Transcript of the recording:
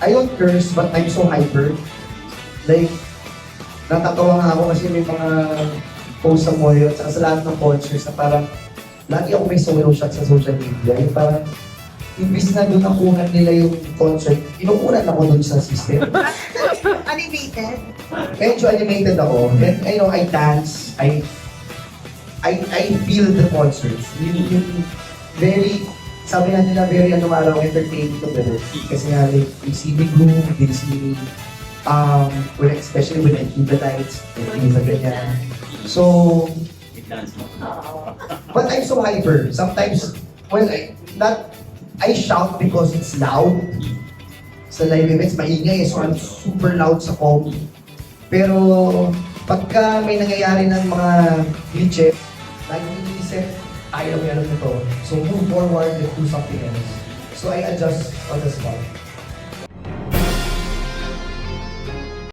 I don't curse, but I'm so hyper. Like, natatawa nga ako kasi may mga post sa Moyo at saka sa lahat ng concerts na parang lagi ako may solo shot sa social media. Yung parang, imbis na doon nakunan nila yung concert, inuunan ako doon sa system. Animated? Medyo animated ako. And, I know, I dance. I I I feel the concerts. Yung, yung very, sabi nga nila, very ano araw, entertaining to the Kasi nga, like, you see me groove, you see um, when, especially when I keep the lights, yung sa ganyan. So, but I'm so hyper. Sometimes, well, I, not, I shout because it's loud. Sa live events, maingay, so I'm super loud sa com. Pero, pagka may nangyayari ng mga glitches, lagi iniisip, ayaw meron nito. So, move forward and do something else. So, I adjust on the spot.